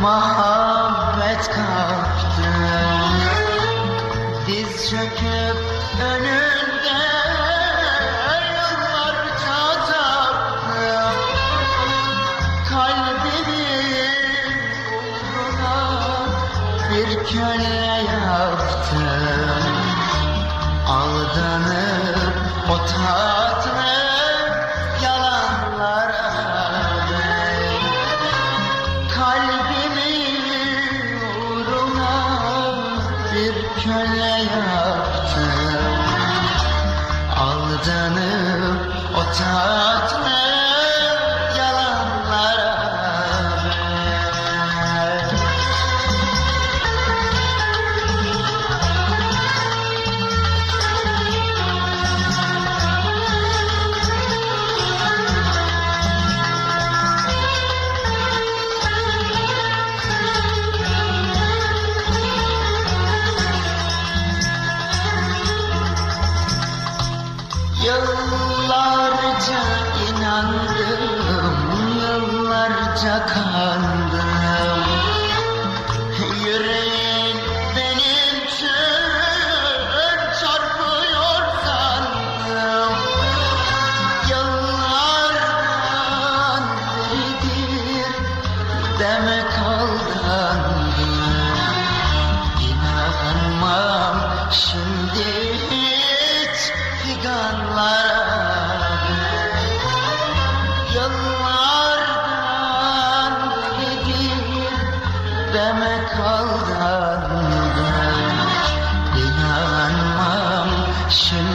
muhabbet kaptım Diz çöküp önünde yıllarca taptım Kalbimin uğruna bir köle yaptım Aldanıp o tatlı yaptım Aldanıp o Yıllarca inandım, yıllarca kandım Duvardan gelir demek aldanmış İnanmam şimdi